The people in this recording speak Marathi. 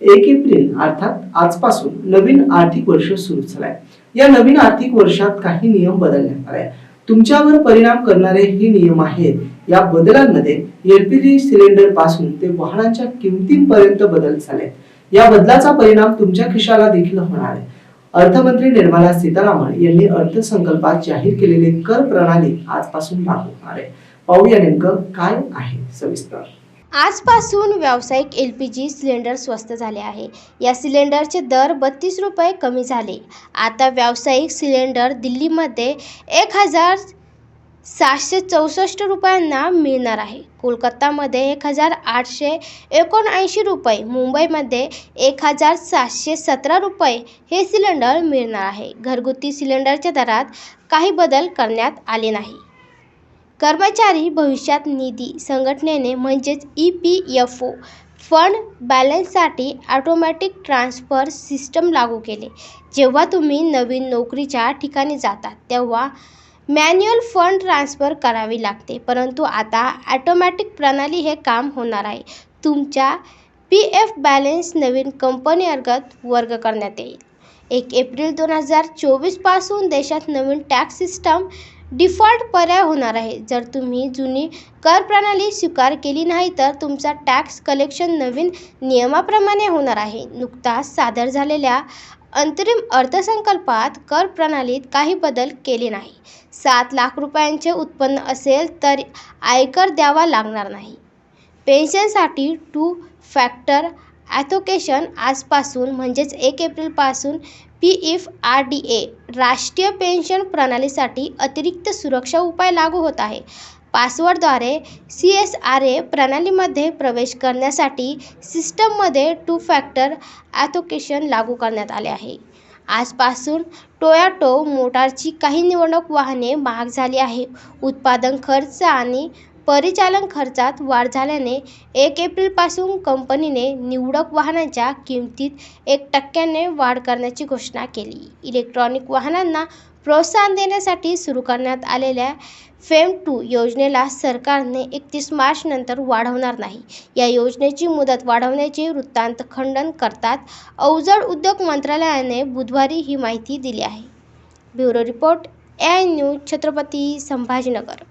एक एप्रिल अर्थात आजपासून नवीन आर्थिक वर्ष सुरू झालंय. या नवीन आर्थिक वर्षात काही नियम बदलण्यात आले तुमच्यावर परिणाम करणारे हे नियम आहेत. या बदलांमध्ये एलपीजी सिलेंडरपासून ते वाहनांच्या किमतींपर्यंत बदल झाले या बदलाचा परिणाम तुमच्या खिशाला देखील होणार आहे. अर्थमंत्री निर्मला सीतारामन यांनी अर्थसंकल्पात जाहीर केलेली कर प्रणाली आजपासून लागू होणार आहे. पाहूया नेमकं काय आहे सविस्तर. आजपासून व्यावसायिक एल पी जी सिलेंडर स्वस्त झाले आहे. या सिलेंडरचे दर बत्तीस रुपये कमी झाले. आता व्यावसायिक सिलेंडर दिल्लीमध्ये एक हजार सातशे चौसष्ट रुपयांना मिळणार आहे. कोलकातामध्ये एक हजार आठशे एकोणऐंशी रुपये मुंबईमध्ये एक हजार सातशे सतरा रुपये हे सिलेंडर मिळणार आहे. घरगुती सिलेंडरच्या दरात काही बदल करण्यात आले नाही. कर्मचारी भविष्यात निधी संघटनेने म्हणजेच E P F O fund बॅलन्ससाठी automatic transfer system लागू केले. जेव्हा तुम्ही नवीन नोकरीच्या ठिकाणी जाता तेव्हा मॅन्युअल फंड ट्रान्सफर करावी लागते. परंतु आता ॲटोमॅटिक प्रणाली हे काम होणार आहे. तुमच्या पी एफ बॅलन्स नवीन कंपनी अर्गत वर्ग करण्यात येईल. एक एप्रिल दोन हजार चोवीसपासून देशात नवीन टॅक्स सिस्टम डिफॉल्ट पर्याय होणार आहे. जर तुम्ही जुनी कर प्रणाली स्वीकार केली नाही तर तुमचा टॅक्स कलेक्शन नवीन नियमाप्रमाणे होणार आहे. नुकताच सादर झालेल्या अंतरिम अर्थसंकल्पात कर प्रणालीत काही बदल केले नाही. सात लाख रुपयांचे उत्पन्न असेल तर आयकर द्यावा लागणार नाही. पेन्शनसाठी टू फॅक्टर ॲथोकेशन आजपासून म्हणजेच एक एप्रिलपासून P F R D A राष्ट्रीय पेन्शन प्रणालीसाठी अतिरिक्त सुरक्षा उपाय लागू होत आहे. पासवर्डद्वारे सी एस आर ए प्रणालीमध्ये प्रवेश करण्यासाठी सिस्टममध्ये टू फॅक्टर ॲथोकेशन लागू करण्यात आले आहे. आजपासून टोयाटो मोटारची काही निवडणूक वाहने महाग झाली आहे. उत्पादन खर्च आणि परिचालन खर्चात वाढ झाल्याने एक एप्रिलपासून कंपनीने निवडक वाहनांच्या किमतीत एक टक्क्याने वाढ करण्याची घोषणा केली. इलेक्ट्रॉनिक वाहनांना प्रोत्साहन देण्यासाठी सुरू करण्यात आलेल्या फेम टू योजनेला सरकारने एकतीस मार्चनंतर वाढवणार नाही. या योजनेची मुदत वाढवण्याचे वृत्तांत खंडन करतात अवजड उद्योग मंत्रालयाने बुधवारी ही माहिती दिली आहे. Bureau report A news Chhatrapati Sambhajinagar.